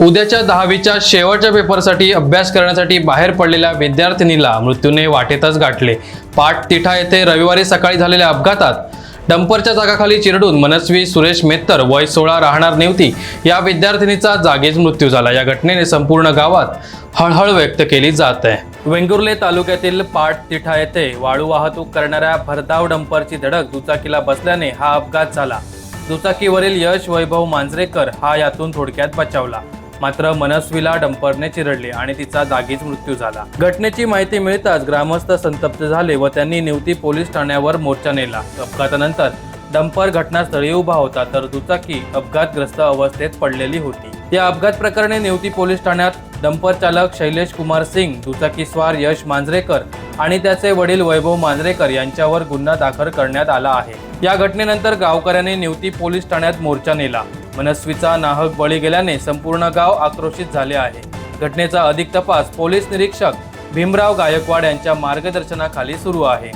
उद्याच्या दहावीच्या शेवटच्या पेपरसाठी अभ्यास करण्यासाठी बाहेर पडलेल्या विद्यार्थिनीला मृत्यूने वाटेतच गाठले. पाट तिठा येथे रविवारी सकाळी झालेल्या अपघातात डंपरच्या जागाखाली चिरडून मनस्वी सुरेश मेत्तर वय सोळा राहणार नेवती या विद्यार्थिनीचा जागीच मृत्यू झाला. या घटनेने संपूर्ण गावात हळहळ व्यक्त केली जात आहे. वेंगुर्ले तालुक्यातील पाट तिठा येथे वाळू वाहतूक करणाऱ्या भरधाव डंपरची धडक दुचाकीला बसल्याने हा अपघात झाला. दुचाकीवरील यश वैभव मांजरेकर हा यातून थोडक्यात बचावला. मात्र मनस्वीला डंपरने चिरडले आणि तिचा जागीच मृत्यू झाला. घटनेची माहिती मिळताच ग्रामस्थ संतप्त झाले व त्यांनी निवती पोलीस ठाण्यावर मोर्चा नेला. अपघातानंतर डंपर घटनास्थळी उभा होता तर दुचाकी अपघातग्रस्त अवस्थेत पडलेली होती. या अपघात प्रकरणी निवती पोलीस ठाण्यात डंपर चालक शैलेश कुमार सिंग दुचाकी स्वार यश मांजरेकर आणि त्याचे वडील वैभव मांजरेकर यांच्यावर गुन्हा दाखल करण्यात आला आहे. या घटनेनंतर गावकऱ्यांनी निवती पोलीस ठाण्यात मोर्चा नेला. मनस्वीचा नाहक बळी गेल्याने संपूर्ण गाव आक्रोशित झाले आहे. घटनेचा अधिक तपास पोलीस निरीक्षक भीमराव गायकवाड यांच्या मार्गदर्शनाखाली सुरू आहे.